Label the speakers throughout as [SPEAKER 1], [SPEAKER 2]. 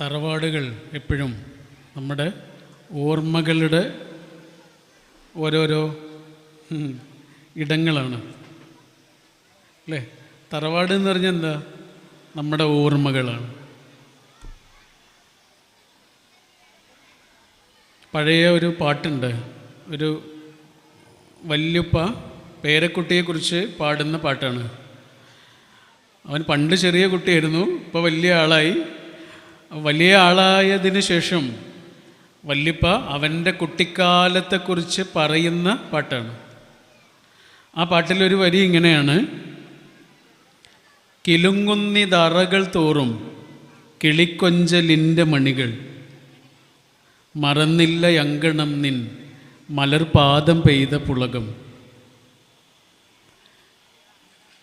[SPEAKER 1] തറവാടുകൾ എപ്പോഴും നമ്മുടെ ഓർമ്മകളുടെ ഓരോരോ ഇടങ്ങളാണ്. അല്ലേ? തറവാട് എന്ന് പറഞ്ഞാൽ എന്താ? നമ്മുടെ ഓർമ്മകളാണ്. പഴയ ഒരു പാട്ടുണ്ട്. ഒരു വല്യുപ്പ പേരക്കുട്ടിയെക്കുറിച്ച് പാടുന്ന പാട്ടാണ്. അവൻ പണ്ട് ചെറിയ കുട്ടിയായിരുന്നു ഇപ്പോൾ വലിയ ആളായി. വലിയ ആളായതിന് ശേഷം വല്യപ്പ അവന്റെ കുട്ടിക്കാലത്തെക്കുറിച്ച് പറയുന്ന പാട്ടാണ്. ആ പാട്ടിലൊരു വരി ഇങ്ങനെയാണ്. കിലുങ്ങുന്നി ദറകൾ തോറും കിളിക്കൊഞ്ചലിന്റെ മണികൾ. മറന്നില്ല യങ്കണം നിൻ മലർപാദം പെയ്ത പുളകം.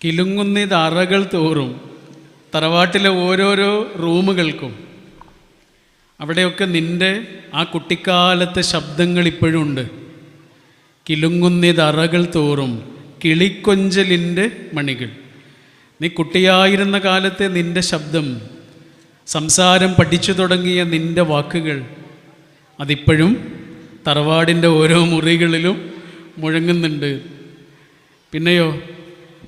[SPEAKER 1] കിലുങ്ങുന്നിത് അറകൾ തോറും തറവാട്ടിലെ ഓരോരോ റൂമുകൾക്കും അവിടെയൊക്കെ നിന്റെ ആ കുട്ടിക്കാലത്തെ ശബ്ദങ്ങൾ ഇപ്പോഴും ഉണ്ട്. കിലുങ്ങുന്നിതറകൾ തോറും കിളിക്കൊഞ്ചലിന്റെ മണികൾ. നീ കുട്ടിയായിരുന്ന കാലത്തെ നിന്റെ ശബ്ദം സംസാരം പഠിച്ചു തുടങ്ങിയ നിന്റെ വാക്കുകൾ അതിപ്പോഴും തറവാടിന്റെ ഓരോ മുറികളിലും മുഴങ്ങുന്നുണ്ട്. പിന്നെയോ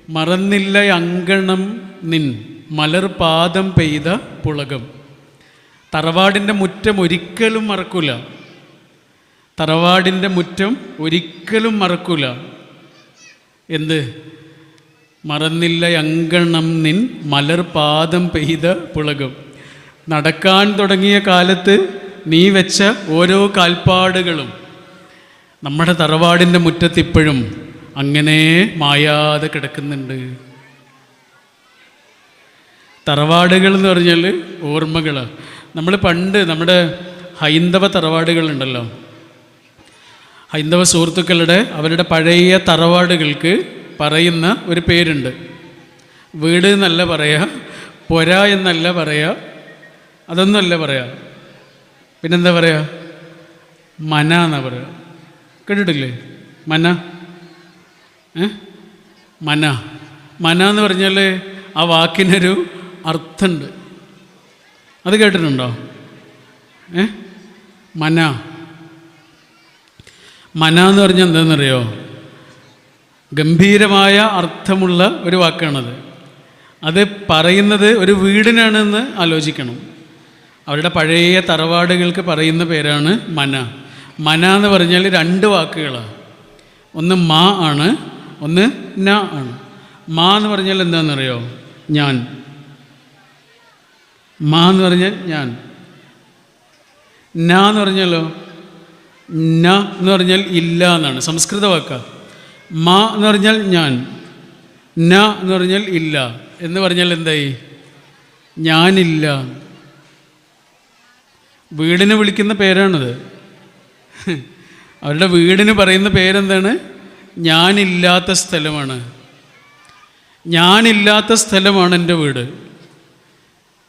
[SPEAKER 1] മറന്നില്ല അങ്കണം നിൻ മലർപാദം പെയ്ത പുളകം. തറവാടിന്റെ മുറ്റം ഒരിക്കലും മറക്കൂല. തറവാടിന്റെ മുറ്റം ഒരിക്കലും മറക്കൂല. എന്ത്? മറന്നില്ല അങ്കണം നിൻ മലർപാദം പെയ്ത പുളകം. നടക്കാൻ തുടങ്ങിയ കാലത്ത് നീ വെച്ച ഓരോ കാൽപ്പാടുകളും നമ്മുടെ തറവാടിന്റെ മുറ്റത്ത് ഇപ്പോഴും അങ്ങനെ മായാതെ കിടക്കുന്നുണ്ട്. തറവാടുകൾ എന്ന് പറഞ്ഞാൽ ഓർമ്മകളാണ് നമ്മൾ പണ്ട് നമ്മുടെ ഹൈന്ദവ തറവാടുകളുണ്ടല്ലോ. ഹൈന്ദവ സുഹൃത്തുക്കളുടെ അവരുടെ പഴയ തറവാടുകൾക്ക് പറയുന്ന ഒരു പേരുണ്ട്. വീട് എന്നല്ല പറയുക പൊര എന്നല്ല പറയുക അതൊന്നുമല്ല പറയുക പിന്നെന്താ പറയുക മന എന്നാ പറയുക കേട്ടിട്ടില്ലേ? മന. ഏ? മന. മന എന്ന് പറഞ്ഞാൽ ആ വാക്കിനൊരു അർത്ഥമുണ്ട് അത് കേട്ടിട്ടുണ്ടോ? ഏ? മന. മന എന്ന് പറഞ്ഞാൽ എന്താണെന്നറിയോ? ഗംഭീരമായ അർത്ഥമുള്ള ഒരു വാക്കാണത്. അത് പറയുന്നത് ഒരു വീടിനാണെന്ന് ആലോചിക്കണം. അവരുടെ പഴയ തറവാടുകൾക്ക് പറയുന്ന പേരാണ് മന. മന എന്ന് പറഞ്ഞാൽ രണ്ട് വാക്കുകളാണ് ഒന്ന് മാ ആണ് ഒന്ന് ന ആണ്. മാ എന്ന് പറഞ്ഞാൽ എന്താണെന്നറിയോ? ഞാൻ. മാ എന്ന് പറഞ്ഞാൽ ഞാൻ. ന എന്ന് പറഞ്ഞാലോ? ന എന്ന് പറഞ്ഞാൽ ഇല്ല എന്നാണ്. സംസ്കൃത വാക്ക. മാ എന്ന് പറഞ്ഞാൽ ഞാൻ. ന എന്ന് പറഞ്ഞാൽ ഇല്ല. എന്ന് പറഞ്ഞാൽ എന്തായി? ഞാനില്ല. വീടിന് വിളിക്കുന്ന പേരാണത്. അവരുടെ വീടിന് പറയുന്ന പേരെന്താണ്? ഞാനില്ലാത്ത സ്ഥലമാണ്. ഞാനില്ലാത്ത സ്ഥലമാണ് എന്റെ വീട്.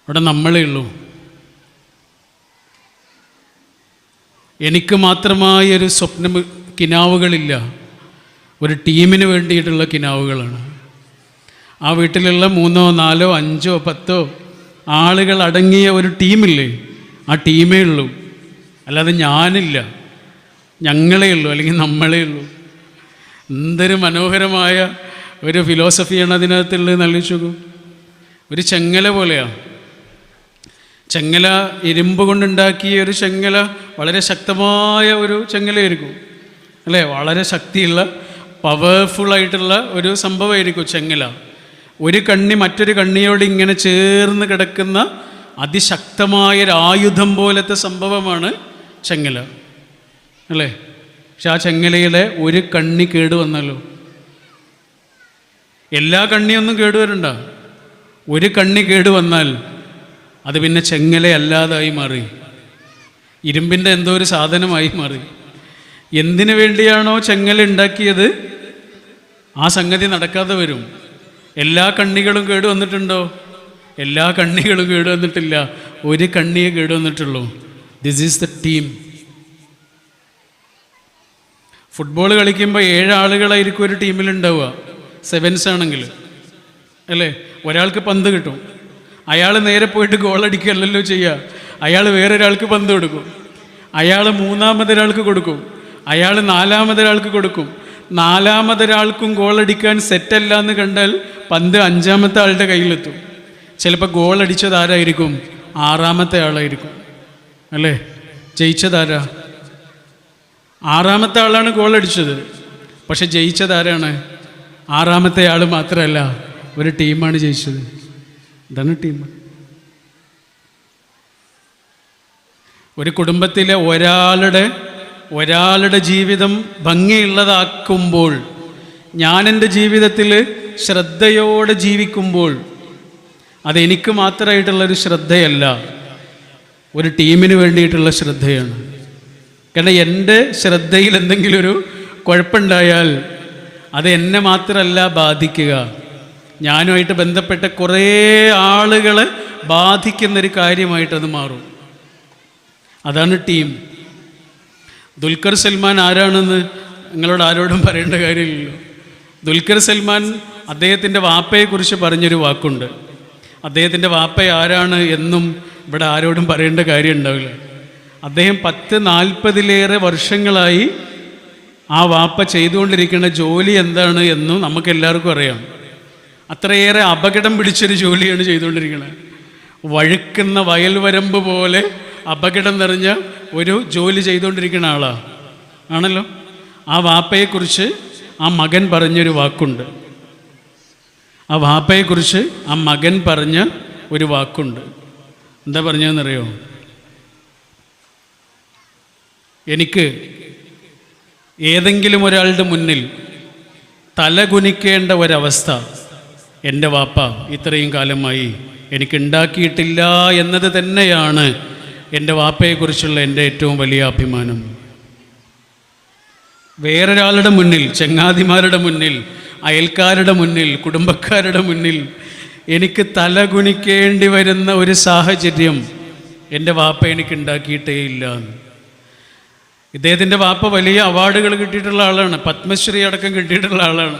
[SPEAKER 1] അവിടെ നമ്മളേ ഉള്ളൂ. എനിക്ക് മാത്രമായ ഒരു സ്വപ്നം കിനാവുകളില്ല. ഒരു ടീമിന് വേണ്ടിയിട്ടുള്ള കിനാവുകളാണ്. ആ വീട്ടിലുള്ള മൂന്നോ നാലോ അഞ്ചോ പത്തോ ആളുകൾ അടങ്ങിയ ഒരു ടീമില്ലേ? ആ ടീമേ ഉള്ളൂ. അല്ലാതെ ഞാനില്ല. ഞങ്ങളേ ഉള്ളൂ അല്ലെങ്കിൽ നമ്മളേ ഉള്ളൂ. എന്തൊരു മനോഹരമായ ഒരു ഫിലോസഫിയാണ് അതിനകത്തുള്ളത് നൽകിച്ചു ഒരു ചെങ്ങല പോലെയാണ് ചെങ്ങല ഇരുമ്പ് കൊണ്ടുണ്ടാക്കിയ ഒരു ചെങ്ങല വളരെ ശക്തമായ ഒരു ചെങ്ങലയായിരിക്കും. അല്ലേ? വളരെ ശക്തിയുള്ള പവർഫുള്ളായിട്ടുള്ള ഒരു സംഭവമായിരിക്കും ചെങ്ങല. ഒരു കണ്ണി മറ്റൊരു കണ്ണിയോട് ഇങ്ങനെ ചേർന്ന് കിടക്കുന്ന അതിശക്തമായ ഒരു ആയുധം പോലത്തെ സംഭവമാണ് ചെങ്ങല. അല്ലേ? പക്ഷെ ആ ചെങ്ങലയുടെ ഒരു കണ്ണി കേട് വന്നല്ലോ. എല്ലാ കണ്ണിയൊന്നും കേടുവരണ്ട. ഒരു കണ്ണി കേട് വന്നാൽ അത് പിന്നെ ചെങ്ങലയല്ലാതായി മാറി. ഇരുമ്പിന്റെ എന്തോ ഒരു സാധനമായി മാറി. എന്തിനു വേണ്ടിയാണോ ചെങ്ങല ഉണ്ടാക്കിയത്? ആ സംഗതി നടക്കാതെ വരും. എല്ലാ കണ്ണികളും കേട് വന്നിട്ടുണ്ടോ? എല്ലാ കണ്ണികളും കേട് വന്നിട്ടില്ല. ഒരു കണ്ണിയെ കേട് വന്നിട്ടുള്ളൂ. This is the team football കളിക്കുമ്പോൾ ഏഴ് ആളുകളായിരിക്കും ഒരു ടീമിലുണ്ടാവുക സെവൻസ് ആണെങ്കിൽ. അല്ലേ? ഒരാൾക്ക് പന്ത് കിട്ടും. അയാൾ നേരെ പോയിട്ട് ഗോൾ ചെയ്യുക. അയാൾ വേറൊരാൾക്ക് പന്ത് കൊടുക്കും. അയാൾ മൂന്നാമതൊരാൾക്ക് കൊടുക്കും. അയാൾ നാലാമതൊരാൾക്ക് കൊടുക്കും. നാലാമതൊരാൾക്കും ഗോളടിക്കാൻ സെറ്റല്ല എന്ന് കണ്ടാൽ പന്ത് അഞ്ചാമത്തെ ആളുടെ കയ്യിലെത്തും. ചിലപ്പോൾ ഗോളടിച്ചത് ആരായിരിക്കും? ആറാമത്തെ ആളായിരിക്കും. അല്ലേ? ജയിച്ചതാരാ ആറാമത്തെ ആളാണ് ഗോളടിച്ചത് പക്ഷെ ജയിച്ചതാരാണ് ആറാമത്തെ ആൾ മാത്രമല്ല ഒരു ടീമാണ് ജയിച്ചത്. ഇതാണ് ടീം ഒരു കുടുംബത്തിലെ ഒരാളുടെ ഒരാളുടെ ജീവിതം ഭംഗിയുള്ളതാക്കുമ്പോൾ ഞാൻ എന്റെ ജീവിതത്തിൽ ശ്രദ്ധയോടെ ജീവിക്കുമ്പോൾ അതെനിക്ക് മാത്രമായിട്ടുള്ളൊരു ശ്രദ്ധയല്ല. ഒരു ടീമിന് വേണ്ടിയിട്ടുള്ള ശ്രദ്ധയാണ്. കാരണം എന്റെ ശ്രദ്ധയിൽ എന്തെങ്കിലും ഒരു കുഴപ്പമുണ്ടായാൽ അത് എന്നെ മാത്രമല്ല ബാധിക്കുക. ഞാനുമായിട്ട് ബന്ധപ്പെട്ട കുറേ ആളുകളെ ബാധിക്കുന്നൊരു കാര്യമായിട്ടത് മാറും. അതാണ് ടീം. ദുൽഖർ സൽമാൻ ആരാണെന്ന് നിങ്ങളോട് ആരോടും പറയേണ്ട കാര്യമില്ലല്ലോ. ദുൽഖർ സൽമാൻ അദ്ദേഹത്തിന്റെ വാപ്പയെക്കുറിച്ച് പറഞ്ഞൊരു വാക്കുണ്ട്. അദ്ദേഹത്തിന്റെ വാപ്പ ആരാണ് എന്നും ഇവിടെ ആരോടും പറയേണ്ട കാര്യം ഉണ്ടാവില്ല. അദ്ദേഹം പത്ത് നാൽപ്പതിലേറെ വർഷങ്ങളായി ആ വാപ്പ ചെയ്തുകൊണ്ടിരിക്കുന്ന ജോലി എന്താണ് എന്നും നമുക്കെല്ലാവർക്കും അറിയാം. അത്രയേറെ അപകടം പിടിച്ചൊരു ജോലിയാണ് ചെയ്തുകൊണ്ടിരിക്കുന്നത്. വഴുക്കുന്ന വയൽവരമ്പ് പോലെ അപകടം നിറഞ്ഞ ഒരു ജോലി ചെയ്തുകൊണ്ടിരിക്കുന്ന ആളാണ് ആണല്ലോ? ആ വാപ്പയെക്കുറിച്ച് ആ മകൻ പറഞ്ഞൊരു വാക്കുണ്ട്. ആ വാപ്പയെക്കുറിച്ച് ആ മകൻ പറഞ്ഞ ഒരു വാക്കുണ്ട്. എന്താ പറഞ്ഞതെന്നറിയോ? എനിക്ക് ഏതെങ്കിലും ഒരാളുടെ മുന്നിൽ തലകുനിക്കേണ്ട ഒരവസ്ഥ എന്റെ വാപ്പ ഇത്രയും കാലമായി എനിക്ക് ഉണ്ടാക്കിയിട്ടില്ല എന്നത് തന്നെയാണ് എന്റെ വാപ്പയെക്കുറിച്ചുള്ള എന്റെ ഏറ്റവും വലിയ അഭിമാനം. വേറൊരാളുടെ മുന്നിൽ ചങ്ങാതിമാരുടെ മുന്നിൽ അയൽക്കാരുടെ മുന്നിൽ കുടുംബക്കാരുടെ മുന്നിൽ എനിക്ക് തലകുനിക്കേണ്ടി വരുന്ന ഒരു സാഹചര്യം എന്റെ വാപ്പ എനിക്ക് ഉണ്ടാക്കിയിട്ടേ ഇല്ല. ഇദ്ദേഹത്തിന്റെ വാപ്പ വലിയ അവാർഡുകൾ കിട്ടിയിട്ടുള്ള ആളാണ് പത്മശ്രീ അടക്കം കിട്ടിയിട്ടുള്ള ആളാണ്.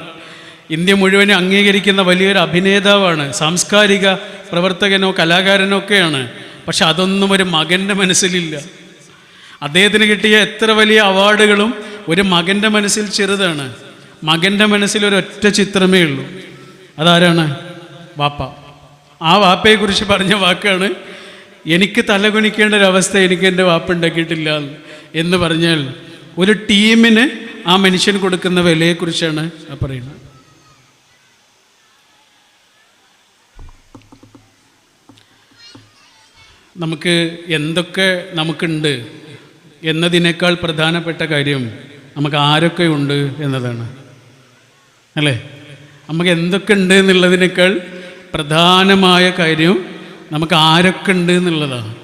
[SPEAKER 1] ഇന്ത്യ മുഴുവനും അംഗീകരിക്കുന്ന വലിയൊരു അഭിനേതാവാണ് സാംസ്കാരിക പ്രവർത്തകനോ കലാകാരനോ ഒക്കെയാണ്. പക്ഷെ അതൊന്നും ഒരു മകന്റെ മനസ്സിലില്ല. അദ്ദേഹത്തിന് കിട്ടിയ എത്ര വലിയ അവാർഡുകളും ഒരു മകന്റെ മനസ്സിൽ ചെറുതാണ്. മകന്റെ മനസ്സിൽ ഒരു ഒറ്റ ചിത്രമേ ഉള്ളൂ. അതാരാണ്? വാപ്പ. ആ വാപ്പയെക്കുറിച്ച് പറഞ്ഞ വാക്കാണ് എനിക്ക് തലകുനിക്കേണ്ട ഒരവസ്ഥ എനിക്ക് എന്റെ വാപ്പ ഉണ്ടാക്കിയിട്ടില്ല എന്ന് പറഞ്ഞാൽ ഒരു ടീമിന് ആ മനുഷ്യൻ കൊടുക്കുന്ന വിലയെക്കുറിച്ചാണ് പറയുന്നത്. നമുക്ക് എന്തൊക്കെ നമുക്കുണ്ട് എന്നതിനേക്കാൾ പ്രധാനപ്പെട്ട കാര്യം നമുക്ക് ആരൊക്കെ ഉണ്ട് എന്നതാണ്. അല്ലേ? നമുക്ക് എന്തൊക്കെ ഉണ്ട് എന്നുള്ളതിനേക്കാൾ പ്രധാനമായ കാര്യം നമുക്ക് ആരൊക്കെ ഉണ്ട് എന്നുള്ളതാണ്.